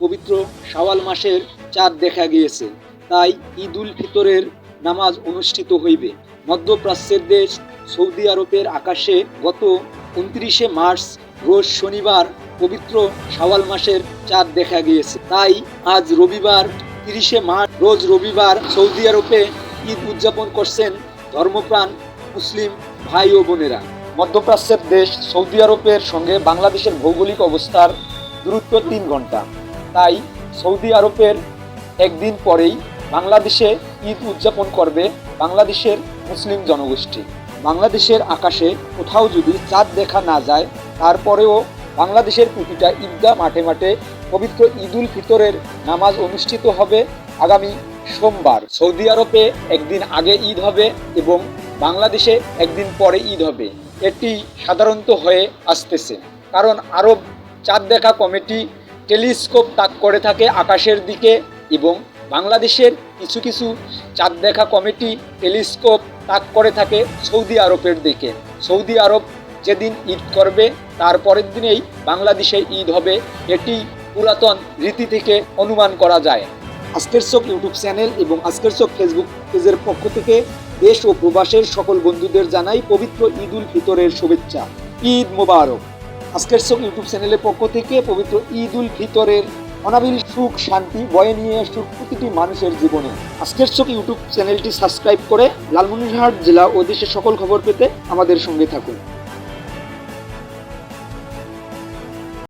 পবিত্র শাওয়াল মাসের চাঁদ দেখা গিয়েছে। তাই ঈদ উল ফিতরের নামাজ অনুষ্ঠিত হইবে। মধ্যপ্রাচ্যের দেশ সৌদি আরবের আকাশে গত উনত্রিশে মার্চ রোজ শনিবার পবিত্র শাওয়াল মাসের চাঁদ দেখা গিয়েছে। তাই আজ রবিবার, তিরিশে মার্চ, রোজ রবিবার সৌদি আরবে ঈদ উদযাপন করছেন ধর্মপ্রাণ মুসলিম ভাই ও বোনেরা। মধ্যপ্রাচ্যের দেশ সৌদি আরবের সঙ্গে বাংলাদেশের ভৌগোলিক অবস্থার দূরত্ব তিন ঘণ্টা। তাই সৌদি আরবের একদিন পরেই বাংলাদেশে ঈদ উদযাপন করবে বাংলাদেশের মুসলিম জনগোষ্ঠী। বাংলাদেশের আকাশে কোথাও যদি চাঁদ দেখা না যায়, তারপরেও বাংলাদেশের প্রতিটা ঈদগাহ মাঠে মাঠে পবিত্র ঈদুল ফিতরের নামাজ অনুষ্ঠিত হবে আগামী সোমবার। সৌদি আরবে একদিন আগে ঈদ হবে এবং বাংলাদেশে একদিন পরে ঈদ হবে। এটি সাধারণত হয়ে আসতেছে। কারণ আরব চাঁদ দেখা কমিটি টেলিস্কোপ তাক করে থাকে আকাশের দিকে এবং বাংলাদেশের কিছু কিছু চাঁদ দেখা কমিটি টেলিস্কোপ তাক করে থাকে সৌদি আরবের দিকে। সৌদি আরব যেদিন ঈদ করবে, তার পরের দিনেই বাংলাদেশে ঈদ হবে। এটি পুরাতন রীতি থেকে অনুমান করা যায়। আজকের চোখ ইউটিউব চ্যানেল এবং আজকের চোখ ফেসবুক পেজের পক্ষ থেকে দেশ ও প্রবাসের সকল বন্ধুদের জানাই পবিত্র ঈদ উল ফিতরের শুভেচ্ছা। ঈদ মোবারক। আজকের সঙ্গে ইউটিউব চ্যানেলের পক্ষ থেকে পবিত্র ঈদ উল ফিতরের অনাবিল সুখ, শান্তি বয়ে নিয়ে আসুক প্রতিটি মানুষের জীবনে। আজকের চোখ ইউটিউব চ্যানেলটি সাবস্ক্রাইব করে লালমনিরহাট জেলা ও দেশের সকল খবর পেতে আমাদের সঙ্গে থাকুন।